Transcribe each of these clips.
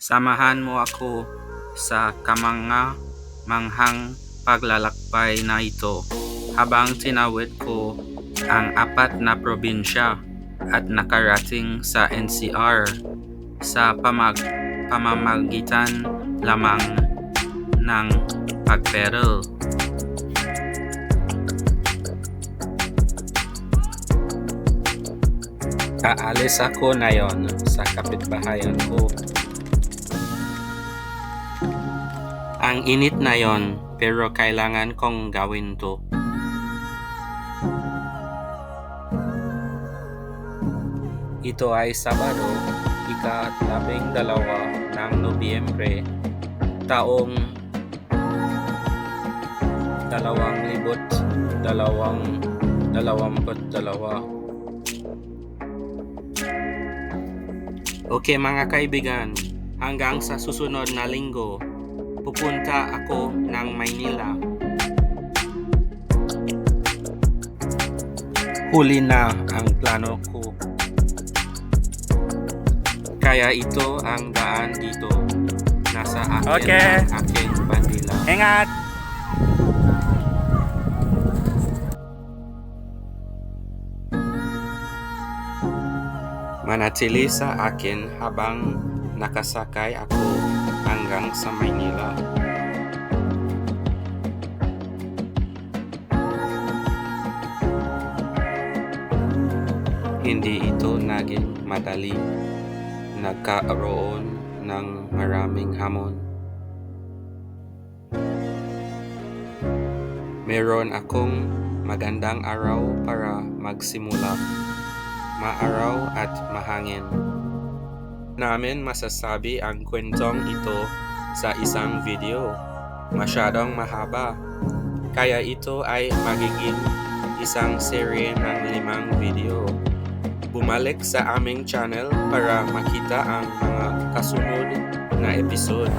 Samahan mo ako sa kamanga manghang paglalakbay na ito habang tinawid ko ang apat na probinsya at nakarating sa NCR sa pamag pamamagitan lamang ng pagpedal. Aalis ako ngayon sa kapitbahayan ko. Ang init na yon, pero kailangan kong gawin to. Ito ay Sabado, ika-labing dalawa ng Nobyembre, taong dalawang libot dalawang dalawamput dalawa. Okay mga kaibigan, hanggang sa susunod na linggo, pupunta ako ng Maynila. Huli na ang plano ko. Kaya ito ang daan dito. Nasa akin Okay. ang aking bandila. Ingat! Manatili sa akin habang nakasakay ako hanggang sa Maynila. Hindi ito naging madali. Nagkaroon ng maraming hamon. Meron akong magandang araw para magsimula maaraw at mahangin. Namin masasabi ang kwentong ito sa isang video. Masyadong mahaba. Kaya ito ay magiging isang serye ng limang video. Bumalik sa aming channel para makita ang mga kasunod na episode.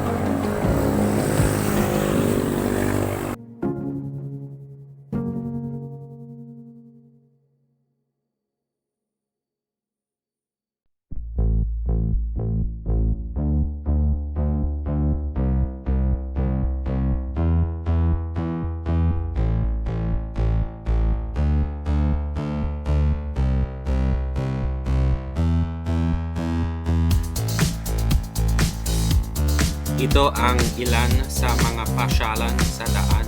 Ito ang ilan sa mga pasyalan sa daan.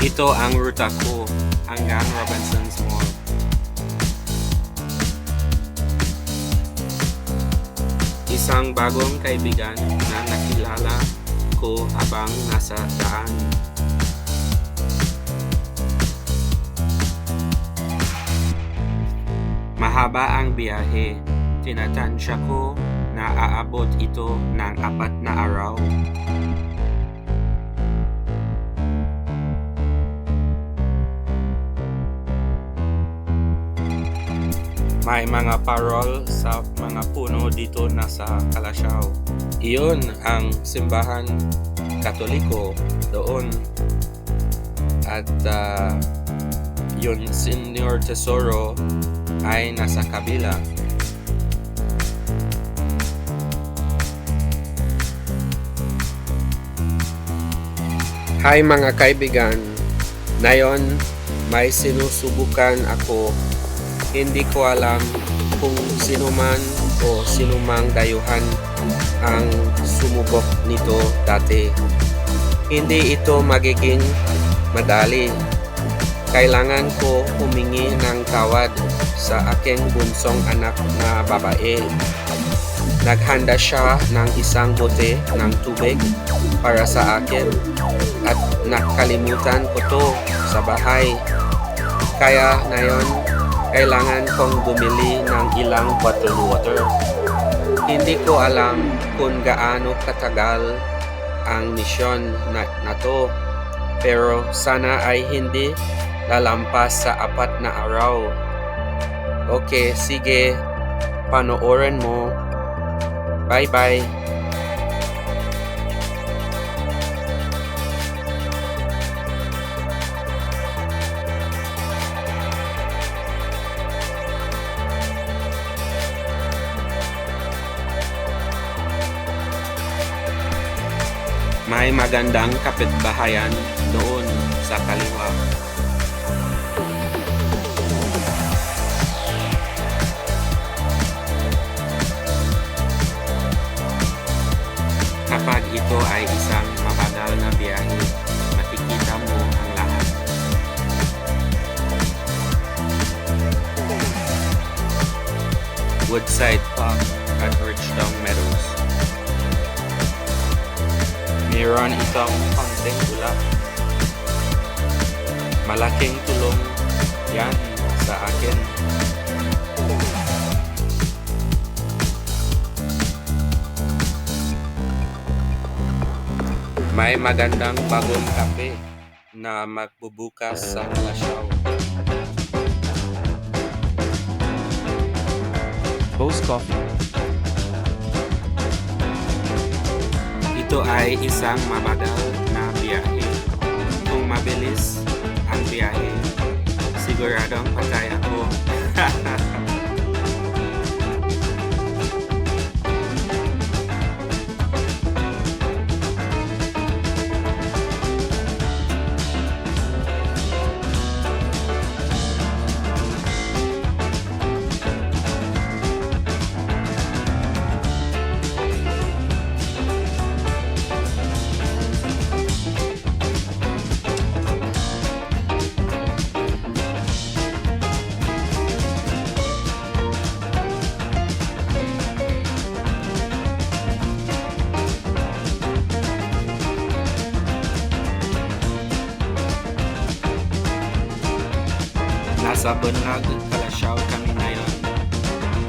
Ito ang ruta ko hanggang Robinson's Mall. Isang bagong kaibigan na nakilala ko habang nasa daan. Mahaba ang biyahe. Tinatansya ko na aabot ito ng apat na araw. May mga parol sa mga puno dito na sa Kalasyaw. Iyon ang simbahan katoliko doon. At ah, yun, Senior Tesoro ay nasa kabila. Hi mga kaibigan, ngayon may sinusubukan ako. Hindi ko alam kung sino man o sino mang dayuhan ang sumubok nito dati. Hindi ito magiging madali kailangan ko humingi ng tawad sa aking bunsong anak na babae. Naghanda siya ng isang bote ng tubig para sa akin at nakalimutan ko to sa bahay. Kaya ngayon, kailangan kong bumili ng ilang bottled water. Hindi ko alam kung gaano katagal ang misyon na, na to pero sana ay hindi lalampas sa apat na araw. Okay, sige. Panoorin mo. Bye-bye. may magandang kapitbahayan doon sa kaliwa. Ito ay isang mabagal na biyahe, makikita mo ang lahat. Woodside Park at Richdong Meadows. Mayroon itong konting ulap. Malaking tulong yan sa akin. May magandang bagong kape na magbubukas sa Kalasyaw. Bose Coffee. Ito ay isang mabagal na biyahe. Kung mabilis ang biyahe, siguradong patay ako. Nasa Bunlag, Kalasyaw kami ngayon.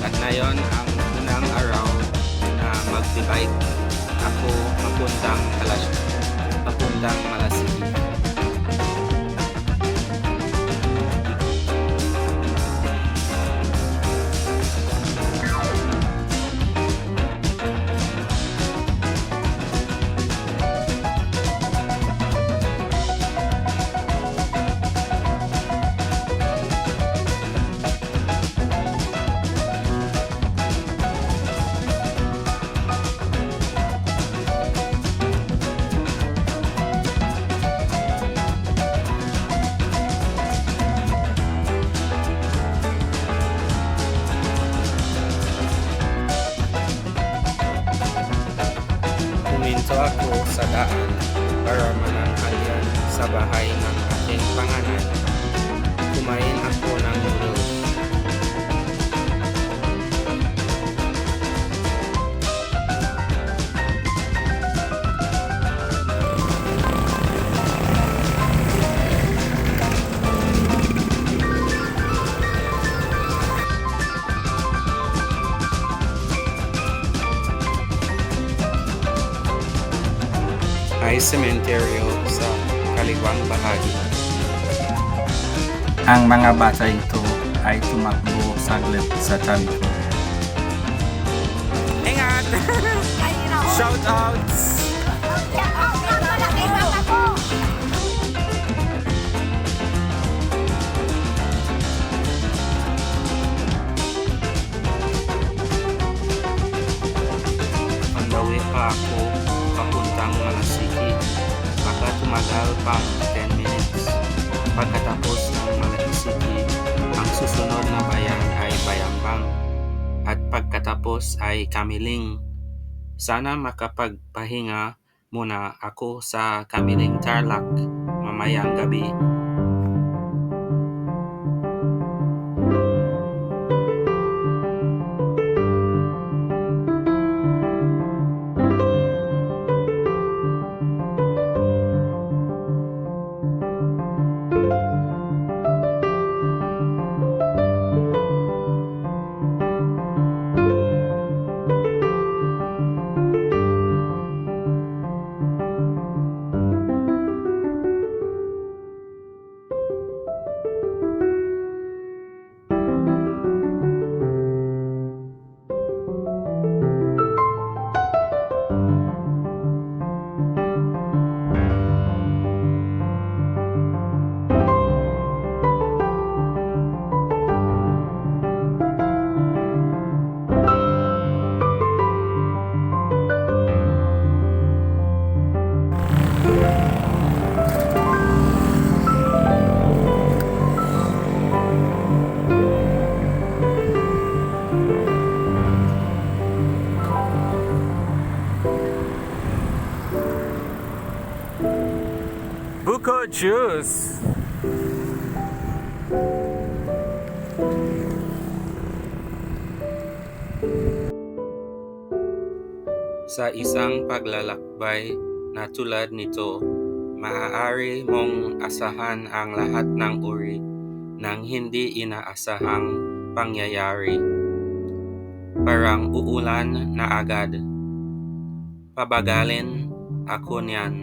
At ngayon ang unang araw na magbibike ako papuntang Kalasyaw, papuntang Malasigi. Sementeryo sa kaliwang bahagi. Ang mga bata ito ay tumakbo saglit sa tabi ko. Ingat! Shoutouts! Malaki ay Kamiling. Sana makapagpahinga muna ako sa Kamiling Tarlac mamayang gabi. Sa isang paglalakbay na tulad nito, maaari mong asahan ang lahat ng uri ng hindi inaasahang pangyayari. Parang uulan na agad. Pabagalin ako niyan.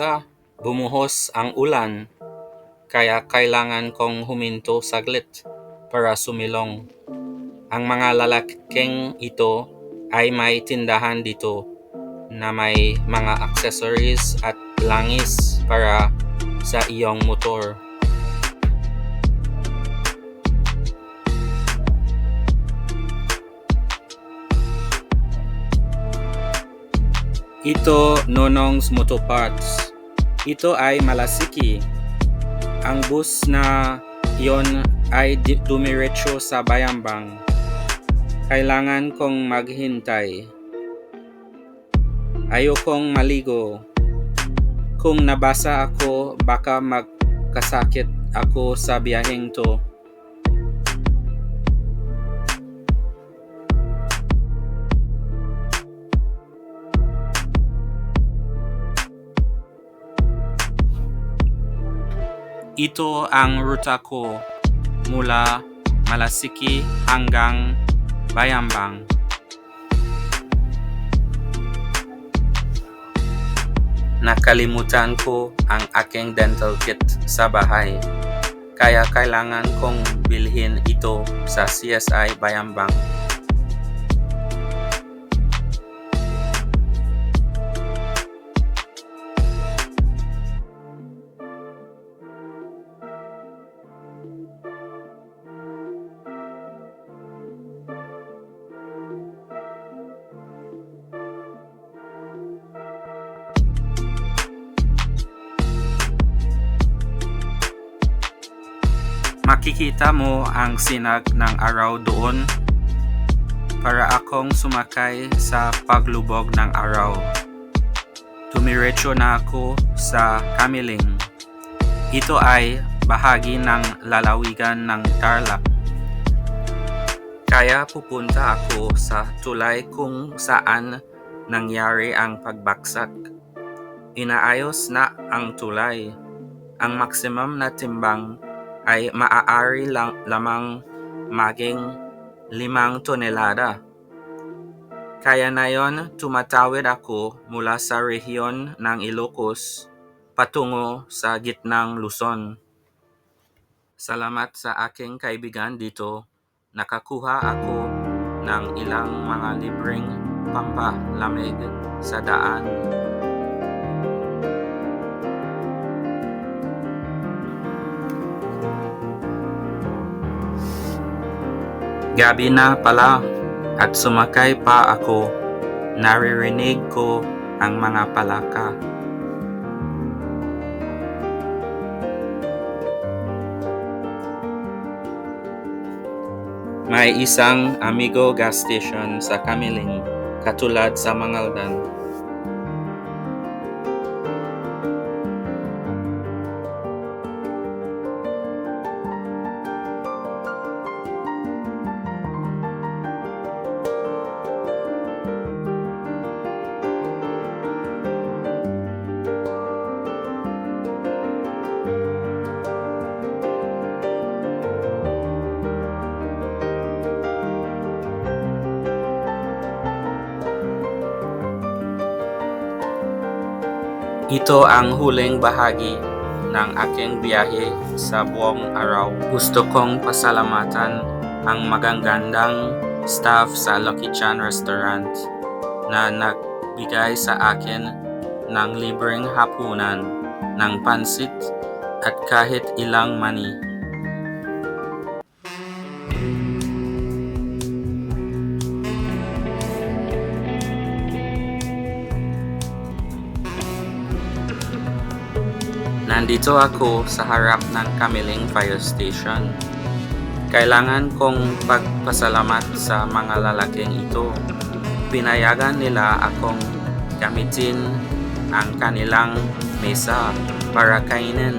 Sorpresa, bumuhos ang ulan, kaya kailangan kong huminto saglit para sumilong. Ang mga lalaking ito ay may tindahan dito na may mga accessories at langis para sa iyong motor. Ito Nonong's Motoparts. Ito ay malasiki. Ang bus na iyon ay dumiretso sa Bayambang. Kailangan kong maghintay. Ayokong maligo. Kung nabasa ako, baka magkasakit ako sa biyaheng to. Ito ang ruta ko mula Malasiki hanggang Bayambang. Nakalimutan ko ang aking dental kit sa bahay. Kaya kailangan kong bilhin ito sa CSI Bayambang. Makikita mo ang sinag ng araw doon para akong sumakay sa paglubog ng araw. Tumiretso na ako sa Kamiling. Ito ay bahagi ng lalawigan ng Tarlac. Kaya pupunta ako sa tulay kung saan nangyari ang pagbaksak. Inaayos na ang tulay. Ang maximum na timbang ay maaari lang lamang maging limang tonelada. Kaya na yon tumatawid ako mula sa rehiyon ng Ilocos patungo sa gitnang Luzon. Salamat sa aking kaibigan dito, nakakuha ako ng ilang mga libreng pampalamig sa daan. Gabi na pala at sumakay pa ako. Naririnig ko ang mga palaka. May isang Amigo gas station sa Kamiling, katulad sa Mangaldan. Ito ang huling bahagi ng aking biyahe sa buong araw. Gusto kong pasalamatan ang magagandang staff sa Lucky Chan Restaurant na nagbigay sa akin ng libreng hapunan ng pansit at kahit ilang mani. Nandito ako sa harap ng Kamiling Fire Station. Kailangan kong pagpasalamat sa mga lalaking ito. Pinayagan nila akong gamitin ang kanilang mesa para kainin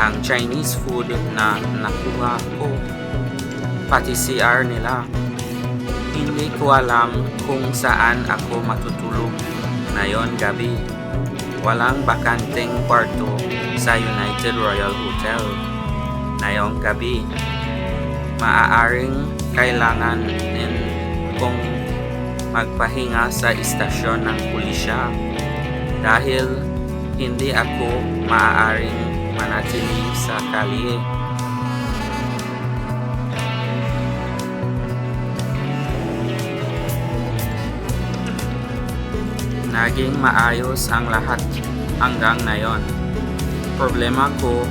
ang Chinese food na nakuha ko. Pati CR nila. Hindi ko alam kung saan ako matutulog ngayon gabi. Walang bakanteng kwarto sa United Royal Hotel. Ngayong gabi, maaaring kailangan din kong magpahinga sa istasyon ng pulisya dahil hindi ako maaaring manatili sa kalye. Naging maayos ang lahat hanggang ngayon. Problema ko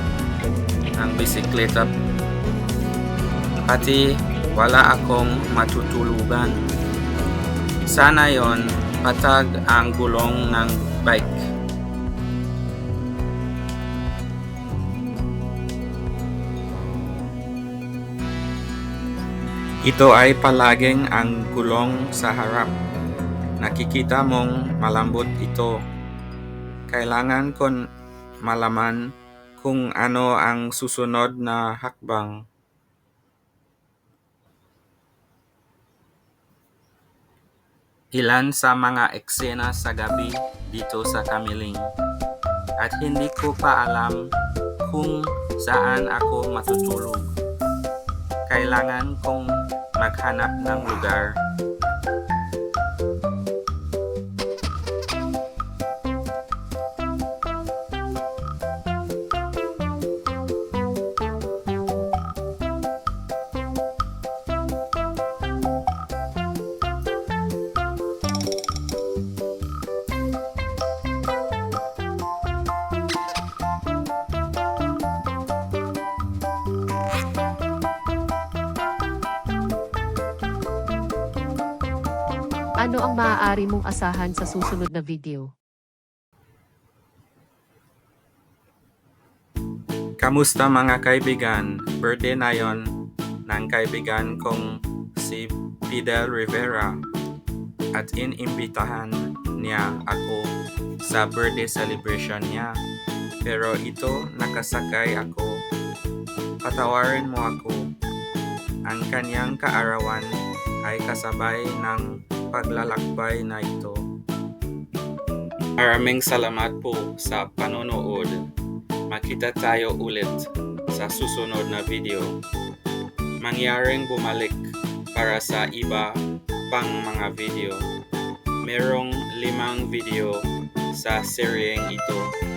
ang bisikleta pati wala akong matutulugan. Sana yon patag ang gulong ng bike. Ito ay palaging ang gulong sa harap. Nakikita mong malambot ito. Kailangan kon malaman kung ano ang susunod na hakbang. Ilan sa mga eksena sa gabi dito sa Kamiling. At hindi ko pa alam kung saan ako matutulog. Kailangan kong maghanap ng lugar Ano ang maaari mong asahan sa susunod na video? Kamusta mga kaibigan? Birthday na yon ng kaibigan kong si Fidel Rivera at inimbitahan niya ako sa birthday celebration niya. Pero ito nakasakay ako. Patawarin mo ako. Ang kanyang kaarawan ay kasabay ng paglalakbay na ito. Maraming salamat po sa panonood. Makita tayo ulit sa susunod na video. Mangyaring bumalik para sa iba pang mga video. Merong limang video sa seryeng ito